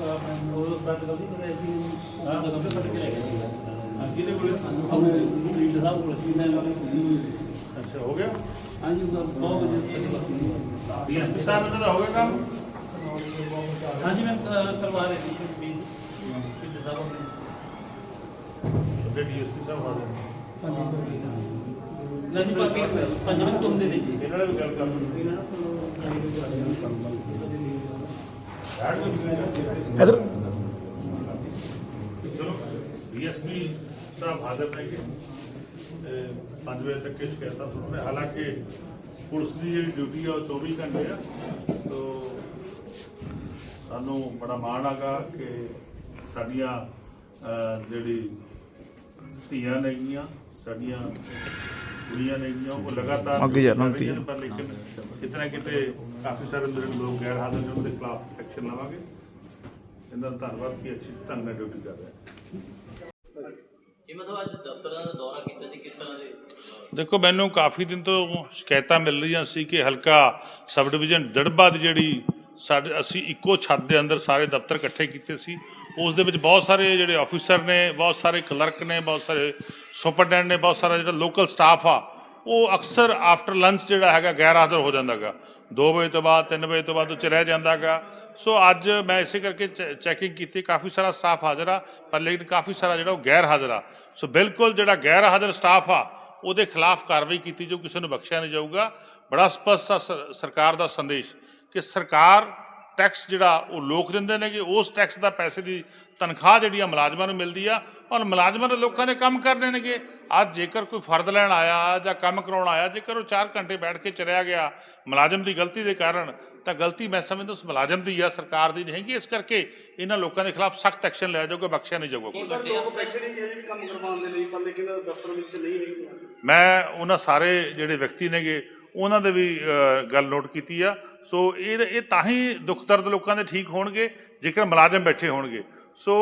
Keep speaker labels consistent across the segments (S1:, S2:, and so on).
S1: ਉਹ ਬੰਦ ਕਰ ਦਿੱਤੀ ਤੇ ਅਸੀਂ ਹਾਂ ਕੱਪੜੇ ਕੱਟ ਕੇ ਲੈ ਗਏ
S2: ਕਿਹਦੇ ਕੋਲੇ
S1: ਹਾਂ ਲੀਡਰ ਸਾਹਿਬ ਕੋਲ ਸੀ ਮੈਂ
S2: ਅੱਛਾ ਹੋ ਗਿਆ
S1: ਹਾਂਜੀ ਉਹ ਬਹੁਤ ਵਧੀਆ ਸਹੀ
S2: ਡੀਐਸਪੀ ਸਾਹਿਬ ਦਾ ਹੋ ਗਿਆ ਕੰਮ
S1: ਹਾਂਜੀ ਮੈਂ ਕਰਵਾ ਰਹੀ ਸੀ ਵੀ ਲੀਡਰ ਸਾਹਿਬ ਨੇ
S2: ਡੀਐਸਪੀ ਸਾਹਿਬ ਆ ਗਏ
S1: ਨਹੀਂ ਬਾਕੀ ਪੰਜ ਮਿੰਟ ਤੁਮ ਦੇ ਦੇ
S2: ਇਹਨਾਂ ਨਾਲ ਗੱਲ ਕਰ ਲਓ
S3: ਇਧਰ।
S2: ਚਲੋ ਡੀਐਸਪੀ ਸਾਹਿਬ ਹਾਜ਼ਰ ਨੇ ਕਿ 5 ਵਜੇ ਤੱਕ ਸ਼ਿਕਾਇਤਾਂ ਸੁਣ ਸੁਣਨੇ ਹਾਲਾਂਕਿ ਪੁਲਿਸ ਦੀ ਜਿਹੜੀ ਡਿਊਟੀ ਆ, ਉਹ 24 ਘੰਟੇ ਆ। ਤੋ ਸਾਨੂੰ ਬੜਾ ਮਾਣ ਆਗਾ ਕਿ ਸਾਡੀਆਂ ਜਿਹੜੀ ਧੀਆਂ ਨੇਗੀਆਂ, ਸਾਡੀਆਂ ਕੁੜੀਆਂ ਨੇਗੀਆਂ ਉਹ ਲਗਾਤਾਰ
S3: ਅੱਗੇ ਜਾਣਾ
S2: ਕਰ ਰਹੀਆਂ ਨੇ, ਪਰ ਲੇਕਿਨ ਕਿਤੇ ਕਾਫੀ ਸਾਰੇ ਜਿਹੜੇ ਲੋਕ ਗੈਰ ਹਾਜ਼ਰ ਨੇ ਉਹਨਾਂ ਦੇ ਖਿਲਾਫ ਐਕਸ਼ਨ ਲਵਾਂਗੇ। ਇਹਨਾਂ ਦਾ ਧੰਨਵਾਦ ਕਿ ਅੱਛੀ ਢੰਗ ਨਾਲ ਡਿਊਟੀ ਕਰ ਰਹੇ ਹੈ
S4: ਇਹ ਮਤਲਬ ਅੱਜ ਦਫ਼ਤਰਾਂ ਦਾ ਦੌਰਾ ਕੀਤਾ ਜੀ ਕਿਸ ਤਰ੍ਹਾਂ ਦੇ?
S2: ਦੇਖੋ ਮੈਨੂੰ ਕਾਫੀ ਦਿਨ ਤੋਂ ਸ਼ਿਕਾਇਤਾਂ ਮਿਲ ਰਹੀਆਂ ਸੀ ਕਿ ਹਲਕਾ ਸਬ ਡਿਵੀਜ਼ਨ ਦੜਬਾ ਦੀ ਜਿਹੜੀ ਸਾਡੇ ਅਸੀਂ ਇੱਕੋ ਛੱਤ ਦੇ ਅੰਦਰ ਸਾਰੇ ਦਫ਼ਤਰ ਇਕੱਠੇ ਕੀਤੇ ਸੀ। ਉਸ ਦੇ ਵਿੱਚ ਬਹੁਤ ਸਾਰੇ ਜਿਹੜੇ ਆਫੀਸਰ ਨੇ, ਬਹੁਤ ਸਾਰੇ ਕਲਰਕ ਨੇ, ਬਹੁਤ ਸਾਰੇ ਸੁਪਰਡੈਂਟ ਨੇ, ਬਹੁਤ ਸਾਰਾ ਜਿਹੜਾ ਲੋਕਲ ਸਟਾਫ ਆ, ਉਹ ਅਕਸਰ ਆਫਟਰ ਲੰਚ ਜਿਹੜਾ ਹੈਗਾ ਗੈਰ ਹਾਜ਼ਰ ਹੋ ਜਾਂਦਾਗਾ। 2 ਵਜੇ ਤੋਂ ਬਾਅਦ 3 ਵਜੇ ਤੋਂ ਬਾਅਦ ਉਹ ਚ ਰਹਿ ਜਾਂਦਾਗਾ। ਸੋ ਅੱਜ ਮੈਂ ਇਸੇ ਕਰਕੇ ਚੈਕਿੰਗ ਕੀਤੀ, ਕਾਫੀ ਸਾਰਾ ਸਟਾਫ ਹਾਜ਼ਰ ਆ, ਪਰ ਲੇਕਿਨ ਕਾਫੀ ਸਾਰਾ ਜਿਹੜਾ ਉਹ ਗੈਰ ਹਾਜ਼ਰ ਆ। ਸੋ ਬਿਲਕੁਲ ਜਿਹੜਾ ਗੈਰ ਹਾਜ਼ਰ ਸਟਾਫ ਆ, ਉਹਦੇ ਖਿਲਾਫ ਕਾਰਵਾਈ ਕੀਤੀ ਜੋ ਕਿਸੇ ਨੂੰ ਬਖਸ਼ਿਆ ਨਹੀਂ ਜਾਊਗਾ। ਬੜਾ ਸਪਸ਼ਟ ਆ ਸਰਕਾਰ ਦਾ ਸੰਦੇਸ਼। ਕਿ ਸਰਕਾਰ ਟੈਕਸ ਜਿਹੜਾ ਉਹ ਲੋਕ ਦਿੰਦੇ ਨੇ ਕਿ ਉਸ ਟੈਕਸ ਦਾ ਪੈਸੇ ਦੀ ਤਨਖਾਹ ਜਿਹੜੀ ਆ ਮੁਲਾਜ਼ਮਾਂ ਨੂੰ ਮਿਲਦੀ ਆ ਔਰ ਮੁਲਾਜ਼ਮਾਂ ਦੇ ਲੋਕਾਂ ਦੇ ਕੰਮ ਕਰਨੇ ਨੇਗੇ। ਅੱਜ ਜੇਕਰ ਕੋਈ ਫਰਦ ਲੈਣ ਆਇਆ ਜਾਂ ਕੰਮ ਕਰਾਉਣ ਆਇਆ, ਜੇਕਰ ਉਹ 4 ਘੰਟੇ ਬੈਠ ਕੇ ਚਲਿਆ ਗਿਆ ਮੁਲਾਜ਼ਮ ਦੀ ਗਲਤੀ ਦੇ ਕਾਰਨ ਤਾਂ ਗਲਤੀ ਮੈਂ ਸਮਝਦਾ ਉਸ ਮੁਲਾਜ਼ਮ ਦੀ ਆ ਸਰਕਾਰ ਦੀ ਨਹੀਂ ਹੈਗੀ ਇਸ ਕਰਕੇ ਇਹਨਾਂ ਲੋਕਾਂ ਦੇ ਖਿਲਾਫ ਸਖਤ ਐਕਸ਼ਨ ਲਿਆ ਜਾਊਗਾ ਬਖਸ਼ਿਆ ਨਹੀਂ ਜਾਊਗਾ ਕੋਈ।
S4: ਵੱਡੇ ਅਫਸਰ
S5: ਵੀ ਕੰਮ ਕਰਵਾਉਣ ਦੇ ਲਈ ਪਰ ਲੇਕਿਨ ਦਫ਼ਤਰ ਵਿੱਚ ਨਹੀਂ ਹੈਗੀ।
S2: ਮੈਂ ਉਹਨਾਂ ਸਾਰੇ ਜਿਹੜੇ ਵਿਅਕਤੀ ਨੇਗੇ ਉਹਨਾਂ ਦੇ ਵੀ ਗੱਲ ਨੋਟ ਕੀਤੀ ਆ। ਸੋ ਇਹ ਇਹ ਤਾਂ ਹੀ ਦੁੱਖ ਦਰਦ ਲੋਕਾਂ ਦੇ ਠੀਕ ਹੋਣਗੇ ਜੇਕਰ ਮੁਲਾਜ਼ਮ ਬੈਠੇ ਹੋਣਗੇ। ਸੋ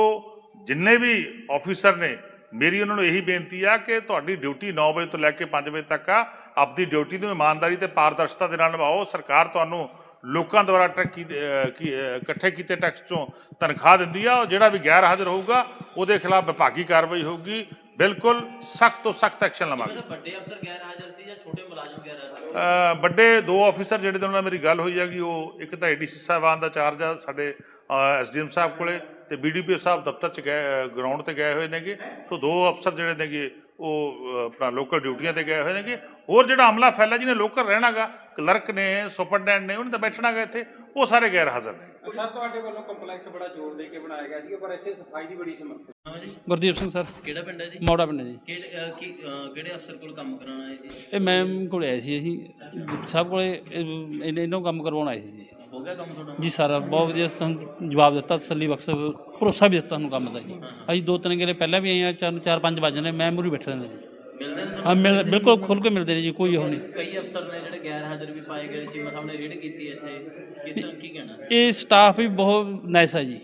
S2: ਜਿੰਨੇ ਵੀ ਆਫੀਸਰ ਨੇ ਮੇਰੀ ਉਹਨਾਂ ਨੂੰ ਇਹੀ ਬੇਨਤੀ ਆ ਕਿ ਤੁਹਾਡੀ ਡਿਊਟੀ 9 ਵਜੇ ਤੋਂ ਲੈ ਕੇ 5 ਵਜੇ ਤੱਕ ਆ, ਆਪਦੀ ਡਿਊਟੀ ਨੂੰ ਇਮਾਨਦਾਰੀ ਤੇ ਪਾਰਦਰਸ਼ਤਾ ਦੇ ਨਾਲ ਨਿਭਾਓ। ਸਰਕਾਰ ਤੁਹਾਨੂੰ ਲੋਕਾਂ ਦੁਆਰਾ ਟਰੱਕੀ ਇਕੱਠੇ ਕੀਤੇ ਟੈਕਸ ਚੋਂ ਤਨਖਾਹ ਦਿੰਦੀ ਆ ਔਰ ਜਿਹੜਾ ਵੀ ਗੈਰ ਹਾਜ਼ਰ ਹੋਊਗਾ, ਉਹਦੇ ਖਿਲਾਫ ਵਿਭਾਗੀ ਕਾਰਵਾਈ ਹੋਊਗੀ। ਬਿਲਕੁਲ ਸਖਤ ਤੋਂ ਸਖਤ ਐਕਸ਼ਨ ਲਵਾਂਗੇ।
S4: ਵੱਡੇ ਅਫਸਰ ਗੈਰ ਹਾਜ਼ਰ ਸੀ ਜਾਂ ਛੋਟੇ ਮੁਲਾਜ਼ਮ ਗੈਰ ਹਾਜ਼ਰ
S2: ਵੱਡੇ ਦੋ ਆਫੀਸਰ ਜਿਹੜੇ ਨਾਲ ਮੇਰੀ ਗੱਲ ਹੋਈ ਹੈਗੀ ਉਹ ਇੱਕ ਤਾਂ ਏਡੀਸੀ ਸਾਹਿਬਾਨ ਦਾ ਚਾਰਜ ਆ ਸਾਡੇ ਐਸਡੀਐਮ ਸਾਹਿਬ ਕੋਲੇ ਤੇ ਬੀਡੀਪੀਓ ਸਾਹਿਬ ਦਫ਼ਤਰ ਚ ਗਏ ਗਰਾਊਂਡ ਤੇ ਗਏ ਹੋਏ ਨੇਗੇ। ਸੋ ਦੋ ਅਫਸਰ ਜਿਹੜੇ ਨੇਗੇ ਉਹ ਆਪਣਾ ਲੋਕਲ ਡਿਊਟੀਆਂ ਤੇ ਗਏ ਹੋਏ ਨੇਗੇ। ਹੋਰ ਜਿਹੜਾ ਅਮਲਾ ਫੈਲਾ ਜਿਹਨੇ ਲੋਕਲ ਰਹਿਣਾਗਾ ਕਲਰਕ ਨੇ ਸੁਪਰਡੈਂਟ ਨੇ ਉਹਨੇ ਤਾਂ ਬੈਠਣਾਗਾ ਇੱਥੇ। ਉਹ ਸਾਰੇ ਗੈਰ ਹਾਜ਼ਰ ਨੇ।
S6: ਸਰ ਤੁਹਾਡੇ ਵੱਲੋਂ ਕੰਪਲੈਕਸ ਬੜਾ ਜ਼ੋਰ ਦੇ ਕੇ ਬਣਾਇਆ ਗਿਆ ਸੀ ਪਰ ਇੱਥੇ ਸਫ਼ਾਈ ਦੀ ਬੜੀ ਸਮੱਸਿਆ
S4: ਹਾਂ। ਜੀ
S7: ਗੁਰਦੀਪ ਸਿੰਘ ਸਰ।
S4: ਕਿਹੜਾ ਪਿੰਡ ਹੈ ਜੀ?
S7: ਮੌੜਾ ਪਿੰਡ ਜੀ।
S4: ਕਿਹੜੇ ਅਫਸਰ ਕੋਲ ਕੰਮ ਕਰਾਉਣਾ ਹੈ ਜੀ?
S7: ਇਹ ਮੈਮ ਕੋਲੇ ਆਏ ਸੀ ਅਸੀਂ ਸਭ ਕੋਲੇ ਇਹ- ਇਹਨੇ ਇਹਨੂੰ ਕੰਮ ਕਰਵਾਉਣ ਆਏ ਸੀ ਜੀ।
S4: ਹੋ ਗਿਆ ਕੰਮ ਤੁਹਾਡਾ?
S7: ਜੀ ਸਰ ਬਹੁਤ ਵਧੀਆ ਸਾਨੂੰ ਜਵਾਬ ਦਿੱਤਾ ਤਸੱਲੀ ਬਖਸ਼ ਭਰੋਸਾ ਵੀ ਦਿੱਤਾ ਸਾਨੂੰ ਕੰਮ ਦਾ ਜੀ। ਅਸੀਂ ਦੋ ਤਿੰਨ ਗੇਰੇ ਪਹਿਲਾਂ ਵੀ ਆਏ ਆ ਚਾਰ ਚਾਰ ਪੰਜ ਵਜੇ ਨੇ ਮੈਂ ਮੂਰੀ ਬੈਠੇ ਰਹਿੰਦੇ ਜੀ।
S4: ਮਿਲਦੇ ਨੇ
S7: ਹਾਂ ਮਿਲ ਬਿਲਕੁਲ ਖੁੱਲ ਕੇ ਮਿਲਦੇ ਨੇ ਜੀ ਕੋਈ ਉਹ ਨਹੀਂ।
S4: ਕਈ ਅਫਸਰ ਨੇ ਜਿਹੜੇ ਗੈਰ ਹਾਜ਼ਰ ਵੀ ਪਾਏ ਗਏ ਚੀਮਾ ਸਾਹਿਬ ਨੇ ਰੇਡ ਕੀਤੀ ਹੈ ਇੱਥੇ। ਕਿਸ ਤਰ੍ਹਾਂ ਕੀ ਕਹਿਣਾ?
S7: ਇਹ ਸਟਾਫ ਵੀ ਬਹੁਤ ਨਾਈਸ ਆ ਜੀ।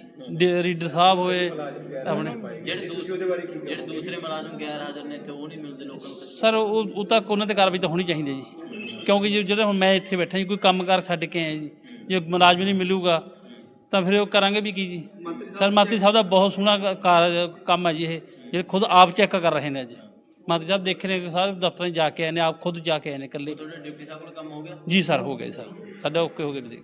S7: ਰੀਡਰ ਸਾਹਿਬ ਹੋਏ ਆਪਣੇ
S4: ਜਿਹੜੇ ਦੂਸਰੇ ਜਿਹੜੇ ਦੂਸਰੇ ਮੁਲਾਜ਼ਮ ਗੈਰ ਹਾਜ਼ਰ ਨੇ ਇੱਥੇ ਉਹ ਨਹੀਂ ਮਿਲਦੇ ਲੋਕਾਂ ਨੂੰ
S7: ਸਰ ਉਹ ਉਹ ਤੱਕ ਉਹਨਾਂ ਤੇ ਕਾਰਵਾਈ ਤਾਂ ਹੋਣੀ ਚਾਹੀਦੀ ਹੈ ਜੀ। ਕਿਉਂਕਿ ਜੇ ਜਦੋਂ ਹੁਣ ਮੈਂ ਇੱਥੇ ਬੈਠਾ ਜੀ ਕੋਈ ਕੰਮਕਾਰ ਛੱਡ ਕੇ ਆਇਆ ਜੀ ਜੇ ਮੁਲਾਜ਼ਮ ਨਹੀਂ ਮਿਲੂਗਾ ਤਾਂ ਫਿਰ ਉਹ ਕਰਾਂਗੇ ਵੀ ਕੀ ਜੀ? ਸਰ ਮਾਤੀ ਸਾਹਿਬ ਦਾ ਬਹੁਤ ਸੋਹਣਾ ਕੰਮ ਹੈ ਜੀ ਇਹ। ਜਿਹੜੇ ਖੁਦ ਆਪ ਚੈੱਕ ਕਰ ਰਹੇ ਨੇ ਅੱਜ। ਮਾਤੀ ਸਾਹਿਬ ਦੇਖ ਰਹੇ ਨੇ ਸਾਰੇ ਦਫ਼ਤਰਾਂ 'ਚ ਜਾ ਕੇ ਆਏ ਨੇ ਆਪ ਖੁਦ ਜਾ ਕੇ ਆਏ ਨੇ ਇਕੱਲੇ।
S4: ਤੁਹਾਡੇ ਡਿਪਟੀ ਸਾਹਿਬ ਕੋਲ ਕੰਮ ਹੋ ਗਿਆ?
S7: ਜੀ ਸਰ ਹੋ ਗਏ ਸਰ। ਸਾਡਾ ਓਕੇ ਹੋ ਗਿਆ ਜੀ।